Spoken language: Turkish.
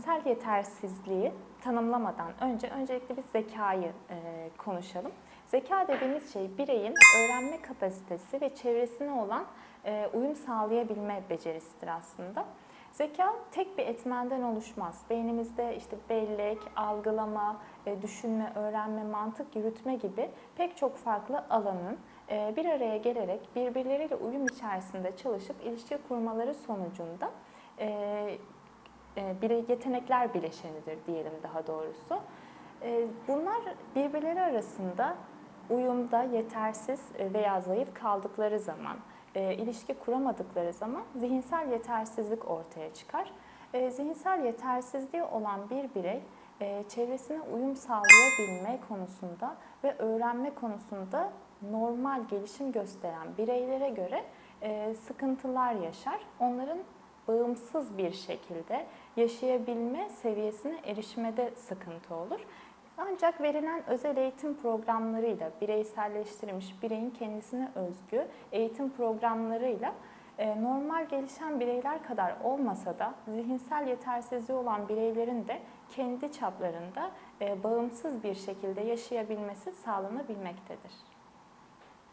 zihinsel yetersizliği tanımlamadan önce öncelikle bir zekayı e, konuşalım. Zeka dediğimiz şey bireyin öğrenme kapasitesi ve çevresine olan e, uyum sağlayabilme becerisidir aslında. Zeka tek bir etmenden oluşmaz. Beynimizde işte bellek, algılama, e, düşünme, öğrenme, mantık yürütme gibi pek çok farklı alanın e, bir araya gelerek birbirleriyle uyum içerisinde çalışıp ilişki kurmaları sonucunda e, e, bire yetenekler bileşenidir diyelim daha doğrusu. E, Bunlar birbirleri arasında uyumda yetersiz e, veya zayıf kaldıkları zaman, ilişki kuramadıkları zaman zihinsel yetersizlik ortaya çıkar. Zihinsel yetersizliği olan bir birey çevresine uyum sağlayabilme konusunda ve öğrenme konusunda normal gelişim gösteren bireylere göre sıkıntılar yaşar. Onların bağımsız bir şekilde yaşayabilme seviyesine erişmede sıkıntı olur. Ancak verilen özel eğitim programlarıyla bireyselleştirilmiş bireyin kendisine özgü eğitim programlarıyla e, normal gelişen bireyler kadar olmasa da zihinsel yetersizliği olan bireylerin de kendi çaplarında e, bağımsız bir şekilde yaşayabilmesi sağlanabilmektedir.